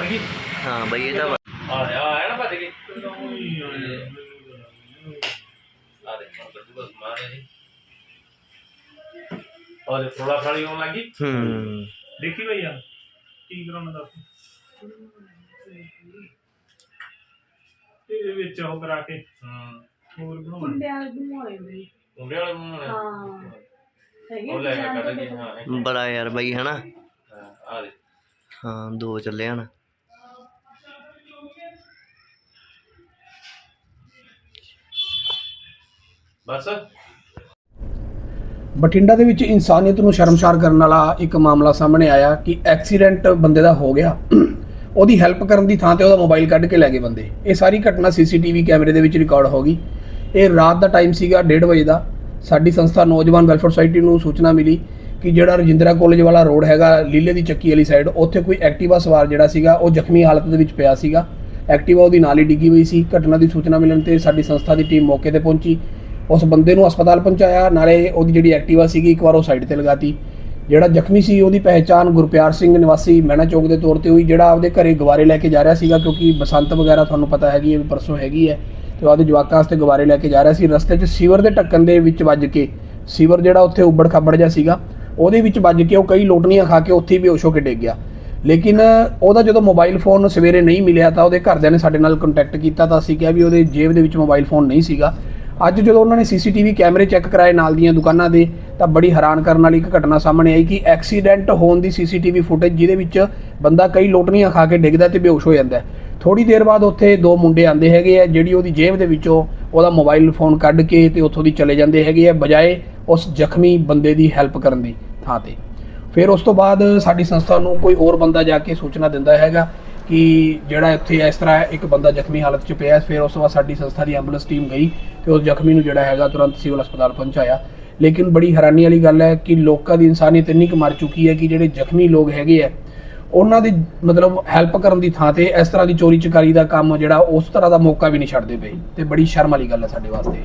ਹਾਂ ਬਈ ਇਹ ਤਾਂ ਵਾ- ਆ ਆ ਨਾ ਭੱਜ ਗਈ ਆ ਦੇ ਬੱਦੂ ਬਸ ਮਾਰੇ ਜੀ। ਔਰ ਥੋੜਾ ਖਾਲੀ ਹੋਣ ਲੱਗੀ ਹੂੰ। ਦੇਖੀ ਭਈਆ ਕੀ ਕਰਾਉਣਾ ਦੱਸ। ਇਹਦੇ ਵਿੱਚ ਉਹ ਕਰਾ ਕੇ। ਹੂੰ। ਹੋਰ ਬਣਾਉਣਾ। ਮੁੰਡੇ ਵਾਲੇ ਬਣਵਾਏ ਬਈ। ਮੁੰਡੇ ਵਾਲੇ ਮੂੰਹ ਨਾਲ ਹਾਂ। ਹੈਗੇ ਉਹ ਲੈ ਕੇ design ਕੱਢ ਤਾਂ ਕੇ ਹਾਂ ਬੜਾ ਯਾਰ ਬਈ ਹਨਾ? ਹਾਂ, ਆ ਦੇ ਹਾਂ ਦੋ ਚੱਲੇ ਹਨ ਬਸ। ਬਠਿੰਡਾ ਦੇ ਵਿੱਚ ਇਨਸਾਨੀਅਤ ਨੂੰ ਸ਼ਰਮਸਾਰ ਕਰਨ ਵਾਲਾ ਇੱਕ ਮਾਮਲਾ ਸਾਹਮਣੇ ਆਇਆ ਕਿ ਐਕਸੀਡੈਂਟ ਬੰਦੇ ਦਾ ਹੋ ਗਿਆ। ਉਹਦੀ ਹੈਲਪ ਕਰਨ ਦੀ ਥਾਂ ਤੇ ਉਹਦਾ ਮੋਬਾਈਲ ਕੱਢ ਕੇ ਲੈ ਗਏ ਬੰਦੇ। ਇਹ ਸਾਰੀ ਘਟਨਾ ਸੀਸੀਟੀਵੀ ਕੈਮਰੇ ਦੇ ਵਿੱਚ ਰਿਕਾਰਡ ਹੋ ਗਈ। ਇਹ ਰਾਤ ਦਾ ਟਾਈਮ ਸੀਗਾ 1:30 ਵਜੇ ਦਾ। ਸਾਡੀ ਸੰਸਥਾ ਨੌਜਵਾਨ ਵੈਲਫੇਅਰ ਸੁਸਾਇਟੀ ਨੂੰ ਸੂਚਨਾ ਮਿਲੀ ਕਿ ਜਿਹੜਾ ਰਜਿੰਦਰਾ ਕਾਲਜ ਵਾਲਾ ਰੋਡ ਹੈਗਾ, ਲੀਲੇ ਦੀ ਚੱਕੀ ਵਾਲੀ ਸਾਈਡ ਉੱਥੇ ਕੋਈ ਐਕਟਿਵਾ ਸਵਾਰ ਜਿਹੜਾ ਸੀਗਾ, ਉਹ ਜ਼ਖਮੀ ਹਾਲਤ ਦੇ ਵਿੱਚ ਪਿਆ ਸੀਗਾ। ਐਕਟਿਵਾ ਉਹਦੀ ਨਾਲ ਹੀ ਡਿੱਗੀ ਹੋਈ ਸੀ। ਘਟਨਾ ਦੀ ਸੂਚਨਾ ਮਿਲਣ ਤੇ ਸਾਡੀ ਸੰਸਥਾ ਦੀ ਟੀਮ ਮੌਕੇ ਤੇ ਪਹੁੰਚੀ। ਉਸ ਬੰਦੇ ਨੂੰ ਹਸਪਤਾਲ ਪਹੁੰਚਾਇਆ, ਨਾਲੇ ਉਹਦੀ ਜਿਹੜੀ ਐਕਟਿਵਾ ਸੀਗੀ ਇੱਕ ਵਾਰ ਉਹ ਸਾਈਡ ਤੇ ਲਗਾਤੀ। ਜਿਹੜਾ ਜ਼ਖਮੀ ਸੀ, ਉਹਦੀ ਪਹਿਚਾਣ ਗੁਰਪਿਆਰ ਸਿੰਘ ਨਿਵਾਸੀ ਮਹਿਣਾ ਚੌਕ ਦੇ ਤੌਰ ਤੇ ਹੋਈ, ਜਿਹੜਾ ਆਪਦੇ ਘਰੇ ਗਵਾਰੇ ਲੈ ਕੇ ਜਾ ਰਿਹਾ ਸੀਗਾ, ਕਿਉਂਕਿ ਬਸੰਤ ਵਗੈਰਾ ਤੁਹਾਨੂੰ ਪਤਾ ਹੈਗੀ ਹੈ ਵੀ ਪਰਸੋਂ ਹੈਗੀ ਹੈ, ਤੇ ਉਹਦੇ ਜਵਾਕਾਂ ਵਾਸਤੇ ਗਵਾਰੇ ਲੈ ਕੇ ਜਾ ਰਿਹਾ ਸੀ। ਰਸਤੇ 'ਚ ਸੀਵਰ ਦੇ ਢੱਕਣ ਦੇ ਵਿੱਚ ਵੱਜ ਕੇ, ਸੀਵਰ ਜਿਹੜਾ ਉੱਥੇ ਉੱਬੜ ਖਾਬੜ ਜਿਹਾ ਸੀਗਾ, ਉਹਦੇ ਵਿੱਚ ਵੱਜ ਕੇ ਉਹ ਕਈ ਲੋਟਣੀਆਂ ਖਾ ਕੇ ਉੱਥੇ ਹੀ ਬੇਹੋਸ਼ ਹੋ ਕੇ ਡਿੱਗ ਗਿਆ। ਲੇਕਿਨ ਉਹਦਾ ਜਦੋਂ ਮੋਬਾਈਲ ਫੋਨ ਸਵੇਰੇ ਨਹੀਂ ਮਿਲਿਆ ਤਾਂ ਉਹਦੇ ਘਰਦਿਆਂ ਨੇ ਸਾਡੇ ਨਾਲ ਕੰਟੈਕਟ ਕੀਤਾ ਤਾਂ ਅਸੀਂ ਕਿਹਾ ਵੀ ਉਹਦੇ ਜੇਬ ਦੇ ਵਿੱਚ ਮੋਬਾਈਲ ਫੋਨ ਨਹੀਂ ਸੀਗਾ। ਅੱਜ ਜਦੋਂ ਉਹਨਾਂ ਨੇ ਸੀਸੀਟੀਵੀ ਕੈਮਰੇ ਚੈੱਕ ਕਰਾਏ ਨਾਲ ਦੀਆਂ ਦੁਕਾਨਾਂ ਦੇ, ਤਾਂ ਬੜੀ ਹੈਰਾਨ ਕਰਨ ਵਾਲੀ ਇੱਕ ਘਟਨਾ ਸਾਹਮਣੇ ਆਈ ਕਿ ਐਕਸੀਡੈਂਟ ਹੋਣ ਦੀ ਸੀਸੀਟੀਵੀ ਫੁਟੇਜ ਜਿਹਦੇ ਵਿੱਚ ਬੰਦਾ ਕਈ ਲੋਟਣੀਆਂ ਖਾ ਕੇ ਡਿੱਗਦਾ ਤੇ ਬੇਹੋਸ਼ ਹੋ ਜਾਂਦਾ ਥੋੜੀ ਦੇਰ ਬਾਅਦ ਉੱਥੇ ਦੋ ਮੁੰਡੇ ਆਂਦੇ ਹੈਗੇ ਆ, ਜਿਹੜੀ ਉਹਦੀ ਜੇਬ ਦੇ ਵਿੱਚੋਂ ਉਹਦਾ ਮੋਬਾਈਲ ਫੋਨ ਕੱਢ ਕੇ ਤੇ ਉੱਥੋਂ ਦੀ ਚਲੇ ਜਾਂਦੇ ਹੈਗੇ ਆ, ਬਜਾਏ ਉਸ ਜ਼ਖਮੀ ਬੰਦੇ ਦੀ ਹੈਲਪ ਕਰਨ ਦੀ ਥਾਂ ਤੇ। ਫਿਰ ਉਸ ਤੋਂ ਬਾਅਦ ਸਾਡੀ ਸੰਸਥਾ ਨੂੰ ਕੋਈ ਹੋਰ ਬੰਦਾ ਜਾ ਕੇ ਸੂਚਨਾ ਦਿੰਦਾ ਹੈਗਾ। ਕਿ ਜਿਹੜਾ ਇੱਥੇ ਇਸ ਤਰ੍ਹਾਂ ਇੱਕ ਬੰਦਾ ਜ਼ਖਮੀ ਹਾਲਤ 'ਚ ਪਿਆ, ਫਿਰ ਉਸ ਤੋਂ ਬਾਅਦ ਸਾਡੀ ਸੰਸਥਾ ਦੀ ਐਂਬੂਲੈਂਸ ਟੀਮ ਗਈ ਤੇ ਉਸ ਜ਼ਖਮੀ ਨੂੰ ਜਿਹੜਾ ਹੈਗਾ ਤੁਰੰਤ ਸਿਵਲ ਹਸਪਤਾਲ ਪਹੁੰਚਾਇਆ। ਲੇਕਿਨ ਬੜੀ ਹੈਰਾਨੀ ਵਾਲੀ ਗੱਲ ਹੈ ਕਿ ਲੋਕਾਂ ਦੀ ਇਨਸਾਨੀਅਤ ਇੰਨੀ ਕੁ ਮਰ ਚੁੱਕੀ ਹੈ ਕਿ ਜਿਹੜੇ ਜ਼ਖਮੀ ਲੋਕ ਹੈਗੇ ਆ, ਉਹਨਾਂ ਦੀ ਮਤਲਬ ਹੈਲਪ ਕਰਨ ਦੀ ਥਾਂ ਤੇ ਇਸ ਤਰ੍ਹਾਂ ਦੀ ਚੋਰੀ ਚਕਾਰੀ ਦਾ ਕੰਮ ਜਿਹੜਾ ਉਸ ਤਰ੍ਹਾਂ ਦਾ ਮੌਕਾ ਵੀ ਨਹੀਂ ਛੱਡਦੇ ਪਏ ਤੇ ਬੜੀ ਸ਼ਰਮ ਵਾਲੀ ਗੱਲ ਹੈ ਸਾਡੇ ਵਾਸਤੇ।